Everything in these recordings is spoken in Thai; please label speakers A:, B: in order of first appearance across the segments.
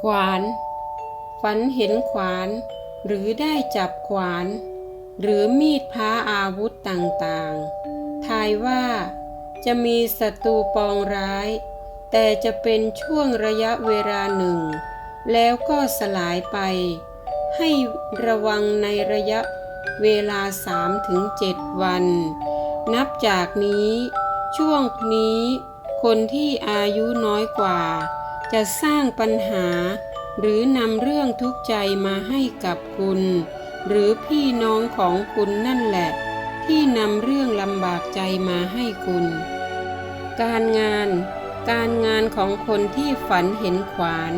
A: ขวาน ฝันเห็นขวาน หรือได้จับขวาน หรือมีดพ้าอาวุธต่างๆ ทายว่าจะมีศัตรูปองร้าย แต่จะเป็นช่วงระยะเวลาหนึ่ง แล้วก็สลายไป ให้ระวังในระยะเวลา 3-7 วัน นับจากนี้ ช่วงนี้คนที่อายุน้อยกว่า จะสร้างปัญหา หรือนำเรื่องทุกข์ใจมาให้กับคุณ หรือพี่น้องของคุณนั่นแหละ ที่นำเรื่องลำบากใจมาให้คุณ การงาน การงานของคนที่ฝันเห็นขวาน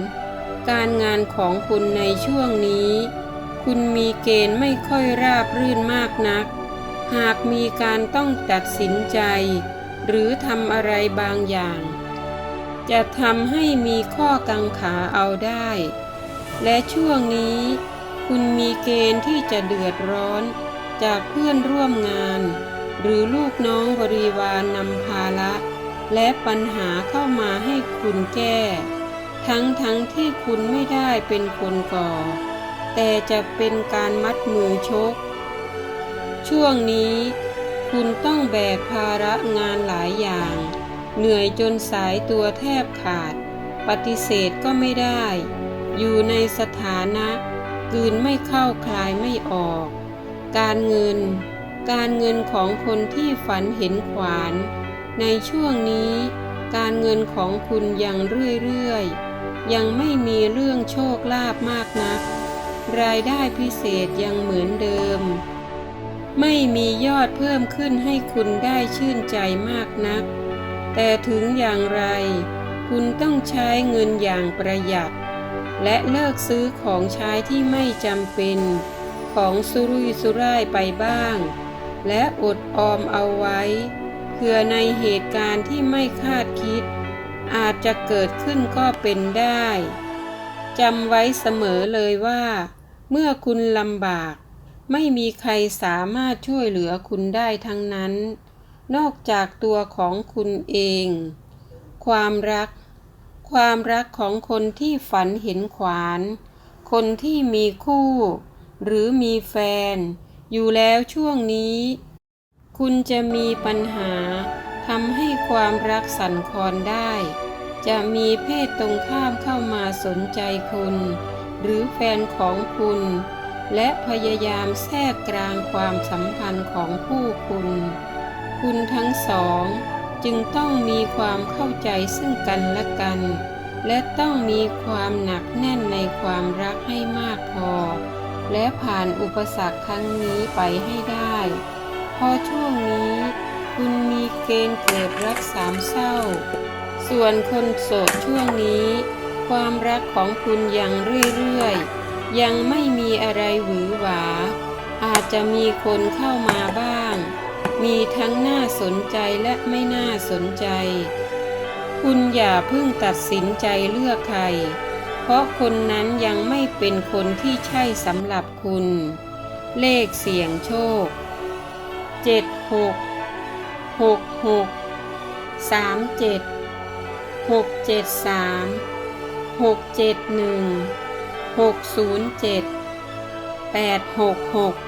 A: การงานของคุณในช่วงนี้ คุณมีเกณฑ์ไม่ค่อยราบรื่นมากนัก หากมีการต้องตัดสินใจ หรือทำอะไรบางอย่าง จะทำให้มีข้อกังขาเอาได้ และช่วงนี้คุณมีเกณฑ์ที่จะเดือดร้อนจากเพื่อนร่วมงาน หรือลูกน้องบริวารนำภาระและปัญหาเข้ามาให้คุณแก้ ทั้งทั้งที่คุณไม่ได้เป็นคนก่อ แต่จะเป็นการมัดมือชก ช่วงนี้คุณต้องแบกภาระงานหลายอย่าง เหนื่อยจนสายตัวแทบขาด ปฏิเสธก็ไม่ได้ อยู่ในสถานะกืนไม่เข้าคลายไม่ออก การเงิน การเงินของคนที่ฝันเห็นขวาน ในช่วงนี้ การเงินของคุณยังเรื่อยๆ ยังไม่มีเรื่องโชคลาภมากนัก รายได้พิเศษยังเหมือนเดิม ไม่มียอดเพิ่มขึ้นให้คุณได้ชื่นใจมากนัก แต่ถึงอย่างไร คุณต้องใช้เงินอย่างประหยัด และเลิกซื้อของใช้ที่ไม่จำเป็น ของสุรุ่ยสุร่ายไปบ้าง และอดออมเอาไว้เพื่อในเหตุการณ์ที่ไม่คาดคิด อาจจะเกิดขึ้นก็เป็นได้จำไว้เสมอเลยว่า เมื่อคุณลำบาก ไม่มีใครสามารถช่วยเหลือคุณได้ทั้งนั้น นอกจากตัวของคุณเอง ความรัก ความรักของคนที่ฝันเห็นขวาน คนที่มีคู่ หรือมีแฟน อยู่แล้วช่วงนี้ คุณจะมีปัญหาทำให้ความรักสั่นคลอนได้ จะมีเพศตรงข้ามเข้ามาสนใจคุณ หรือแฟนของคุณ และพยายามแทรกกลางความสัมพันธ์ของคู่คุณ คุณทั้งสอง จึงต้องมีความเข้าใจซึ่งกันและกัน และต้องมีความหนักแน่นในความรักให้มากพอ และผ่านอุปสรรคครั้งนี้ไปให้ได้ พอช่วงนี้คุณมีเกณฑ์เกิดรักสามเศร้า ส่วนคนโสดช่วงนี้ ความรักของคุณยังเรื่อยๆ ยังไม่มีอะไรหวือหวา อาจจะมีคนเข้ามาบ้าง มีทั้งน่าสนใจและไม่น่าสนใจ คุณอย่าเพิ่งตัดสินใจเลือกใคร เพราะคนนั้นยังไม่เป็นคนที่ใช่สำหรับคุณ เลขเสียงโชค 7 6 6 6 3 7 6 7 3 6 7 1 6 0 7 8 6 6